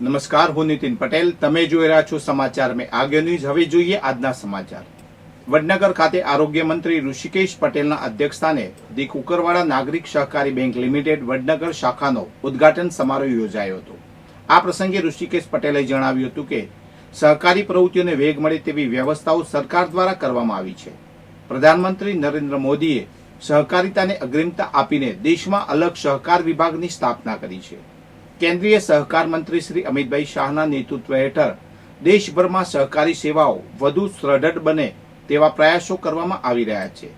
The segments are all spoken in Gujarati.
નમસ્કાર, હું નીતિન પટેલ. તમે જોઈ રહ્યા છો સમાચાર મેં આગે ન્યૂઝ. હવે જોઈએ આજના સમાચાર. વડનગર ખાતે આરોગ્ય મંત્રી ઋષિકેશ પટેલના અધ્યક્ષસ્થાને દી કુકરવાડા નાગરિક સહકારી બેંક લિમિટેડ વડનગર શાખાનો ઉદ્ઘાટન સમારોહ યોજાયો હતો. આ પ્રસંગે ઋષિકેશ પટેલે જણાવ્યું હતું કે, સહકારી પ્રવૃત્તિઓને વેગ મળે તેવી વ્યવસ્થાઓ સરકાર દ્વારા કરવામાં આવી છે. પ્રધાનમંત્રી નરેન્દ્ર મોદીએ સહકારિતાને અગ્રિમતા આપીને દેશમાં અલગ સહકાર વિભાગની સ્થાપના કરી છે. કેન્દ્રીય સહકાર મંત્રી શ્રી અમિતભાઈ શાહના નેતૃત્વ હેઠળ દેશભરમાં સહકારી સેવાઓ વધુ સુદૃઢ બને તેવા પ્રયાસો કરવામાં આવી રહ્યા છે.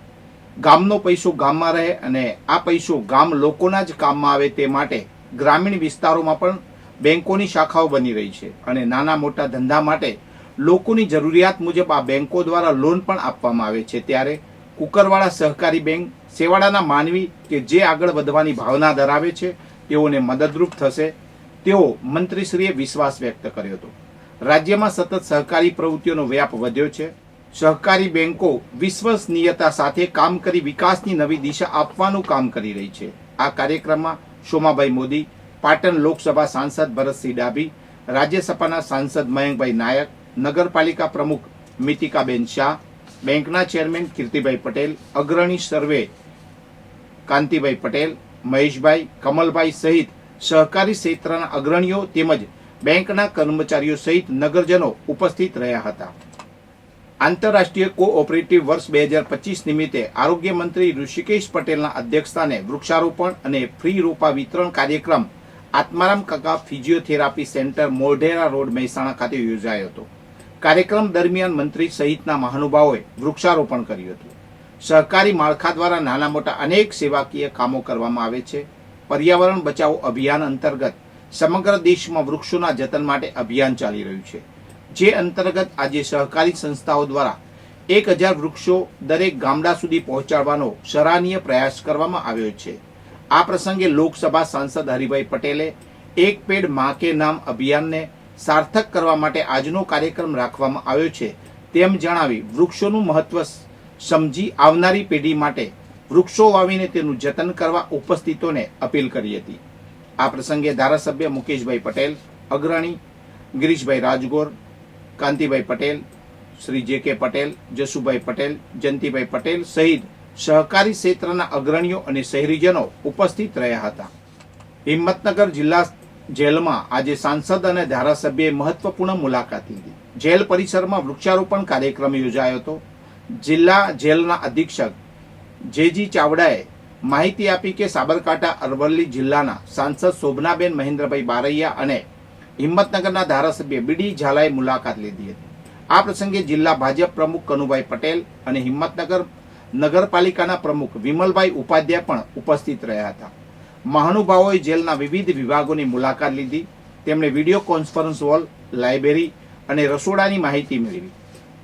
ગામનો પૈસો ગામમાં રહે અને આ પૈસો ગામ લોકોના જ કામમાં આવે તે માટે ગ્રામીણ વિસ્તારોમાં પણ બેંકોની શાખાઓ બની રહી છે અને નાના મોટા ધંધા માટે લોકોની જરૂરિયાત મુજબ આ બેંકો દ્વારા લોન પણ આપવામાં આવે છે. ત્યારે કુકરવાળા સહકારી બેંક સેવાડાના માનવી કે જે આગળ વધવાની ભાવના ધરાવે છે તેઓને મદદરૂપ થશે, તેવો મંત્રીશ્રીએ વિશ્વાસ વ્યક્ત કર્યો હતો. રાજ્યમાં સતત સહકારી પ્રવૃત્તિઓનો વ્યાપ વધ્યો છે. સહકારી બેંકો વિશ્વસનીયતા સાથે કામ કરી વિકાસની નવી દિશા આપવાનું કામ કરી રહી છે. આ કાર્યક્રમમાં સોમાભાઈ મોદી, પાટણ લોકસભા સાંસદ ભરતસિંહ ડાભી, રાજ્યસભાના સાંસદ મયંકભાઈ નાયક, નગરપાલિકા પ્રમુખ મિતિકાબેન શાહ, બેંકના ચેરમેન કીર્તિભાઈ પટેલ, અગ્રણી સર્વે કાંતિભાઈ પટેલ મહેશભાઈ, કમલભાઈ સહિત સહકારી ક્ષેત્રના અગ્રણીઓ તેમજ બેંકના કર્મચારીઓ સહિત નગરજનો ઉપસ્થિત રહ્યા હતા. આંતરરાષ્ટ્રીય કોઓપરેટિવ વર્ષ બે હજાર પચીસ નિમિત્તે આરોગ્ય મંત્રી ઋષિકેશ પટેલના અધ્યક્ષસ્થાને વૃક્ષારોપણ અને ફ્રી રોપા વિતરણ કાર્યક્રમ આત્મારામ કાકા physiotherapy centre Modhera road Mehsana ખાતે યોજાયો હતો. કાર્યક્રમ દરમિયાન મંત્રી સહિતના મહાનુભાવોએ વૃક્ષારોપણ કર્યું હતું. સહકારી માળખા દ્વારા નાના મોટા અનેક સેવાકીય કામો કરવામાં આવે છે. પર્યાવરણ બચાવો અભિયાન અંતર્ગત સમગ્ર દેશમાં વૃક્ષોના જતન માટે અભિયાન ચાલી રહ્યું છે. જે અંતર્ગત આજે સહકારી સંસ્થાઓ દ્વારા એક હજાર વૃક્ષો દરેક ગામડા સુધી પહોંચાડવાનો સરાહનીય પ્રયાસ કરવામાં આવ્યો છે. આ પ્રસંગે લોકસભા સાંસદ હરિભાઈ પટેલે એક પેડ મા કે નામ અભિયાનને સાર્થક કરવા માટે આજનો કાર્યક્રમ રાખવામાં આવ્યો છે તેમ જણાવી વૃક્ષોનું મહત્વ સમજી આવનારી પેઢી માટે વૃક્ષો વાવીને તેનું જતન કરવા ઉપસ્થિતોને અપીલ કરી હતી. આ પ્રસંગે ધારાસભ્ય મુકેશભાઈ પટેલ, અગ્રણી ગિરીશભાઈ રાજગોર, કાંતિભાઈ પટેલ, શ્રી જે કે પટેલ, જસુભાઈ પટેલ, જયંતિભાઈ પટેલ સહિત સહકારી ક્ષેત્રના અગ્રણીઓ અને શહેરીજનો ઉપસ્થિત રહ્યા હતા. હિંમતનગર જિલ્લા જેલમાં આજે સાંસદ અને ધારાસભ્યએ મહત્વપૂર્ણ મુલાકાત લીધી. જેલ પરિસરમાં વૃક્ષારોપણ કાર્યક્રમ યોજાયો હતો. જિલ્લા જેલના અધિક્ષક જેજી ચાવડાએ માહિતી આપી કે સાબરકાંઠા અરવલ્લી જિલ્લાના સાંસદ શોભનાબેન મહેન્દ્રભાઈ બારૈયા અને હિંમતનગરના ધારાસભ્ય બીડી ઝાલાએ મુલાકાત લીધી હતી. આ પ્રસંગે જિલ્લા ભાજપ પ્રમુખ કનુભાઈ પટેલ અને હિંમતનગર નગરપાલિકાના પ્રમુખ વિમલભાઈ ઉપાધ્યાય પણ ઉપસ્થિત રહ્યા હતા. મહાનુભાવોએ જેલના વિવિધ વિભાગોની મુલાકાત લીધી. તેમણે વીડિયો કોન્ફરન્સ હોલ, લાઇબ્રેરી અને રસોડાની માહિતી મેળવી.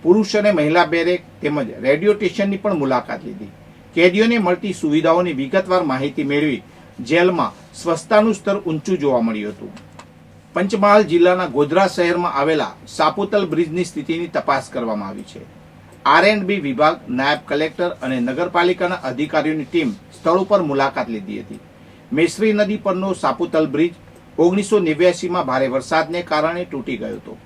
પુરુષ અને મહિલા બેરેક તેમજ રેડિયો સ્ટેશનની પણ મુલાકાત લીધી. કેદીઓને મળતી સુવિધાઓની વિગતવાર માહિતી મેળવી જેલમાં સ્વચ્છતાનું સ્તર ઊંચું જોવા મળ્યું હતું. પંચમહાલ જિલ્લાના ગોધરા શહેરમાં આવેલા સાપુતલ બ્રિજની સ્થિતિની તપાસ કરવામાં આવી છે. આર એન્ડ બી વિભાગ, નાયબ કલેક્ટર અને નગરપાલિકાના અધિકારીઓની ટીમ સ્થળ ઉપર મુલાકાત લીધી હતી. મેશ્રી નદી પરનો સાપુતલ બ્રિજ ઓગણીસો નેવ્યાસીમાં ભારે વરસાદને કારણે તૂટી ગયો હતો.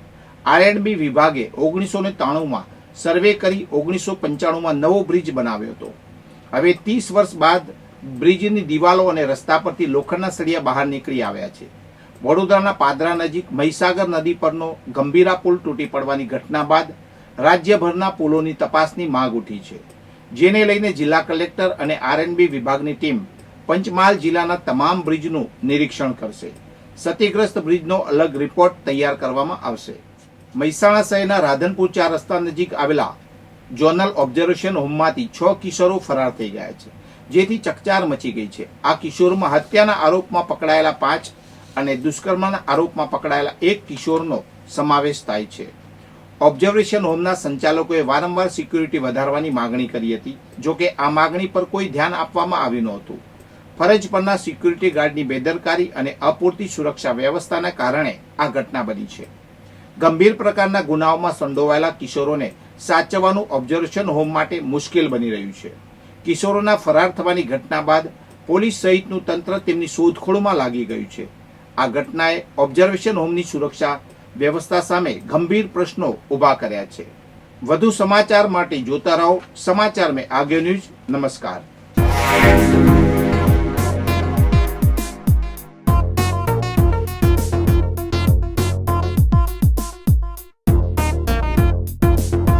આર એન્ડ વિભાગે ઓગણીસો ને ત્રાણુંમાં સર્વે કરી ઓગણીસો પંચાણુંમાં નવો બ્રિજ બનાવ્યો હતો. હવે ત્રીસ વર્ષ બાદ બ્રિજની દિવાલો અને રસ્તા પરથી લોખંડના સળિયા બહાર નીકળી આવ્યા છે. વડોદરાના પાદરા નજીક મહીસાગર નદી પરનો ગંભીરા પુલ તૂટી પડવાની ઘટના બાદ રાજ્યભરના પુલોની તપાસની માંગ ઉઠી છે. જેને લઈને જિલ્લા કલેક્ટર અને આરએનબી વિભાગની ટીમ પંચમહાલ જિલ્લાના તમામ બ્રિજનું નિરીક્ષણ કરશે. ક્ષતિગ્રસ્ત બ્રિજનો અલગ રિપોર્ટ તૈયાર કરવામાં આવશે. મહેસાણા શહેરના રાધનપુર ચાર રસ્તા નજીક આવેલા જોનલ ઓબ્ઝર્વેશન હોમમાંથી છ કિશોરો ફરાર થઈ ગયા છે, જેથી ચકચાર મચી ગઈ છે. આ કિશોરમાં હત્યાના આરોપમાં પકડાયેલા પાંચ અને દુષ્કર્મના આરોપમાં પકડાયેલા એક કિશોરનો સમાવેશ થાય છે. ઓબ્ઝર્વેશન હોમના સંચાલકોએ વારંવાર સિક્યુરિટી વધારવાની માગણી કરી હતી જોકે આ માગણી પર કોઈ ધ્યાન આપવામાં આવ્યું નહોતું. ફરજ પરના સિક્યુરિટી ગાર્ડની બેદરકારી અને અપૂરતી સુરક્ષા વ્યવસ્થાના કારણે આ ઘટના બની છે. ગંભીર પ્રકારના ગુનાઓમાં સંડોવાયેલા કિશોરોને સાચવવાનું ઓબ્ઝર્વેશન હોમ માટે મુશ્કેલ બની રહ્યું છે. કિશોરોના ફરાર થવાની ઘટના બાદ પોલીસ સહિતનું તંત્ર તેમની શોધખોળમાં લાગી ગયું છે. આ ઘટનાએ ઓબ્ઝર્વેશન હોમની સુરક્ષા વ્યવસ્થા સામે ગંભીર પ્રશ્નો ઊભા કર્યા છે. વધુ સમાચાર માટે જોતા રહો સમાચાર મેં આગ્યો ન્યૂઝ. નમસ્કાર.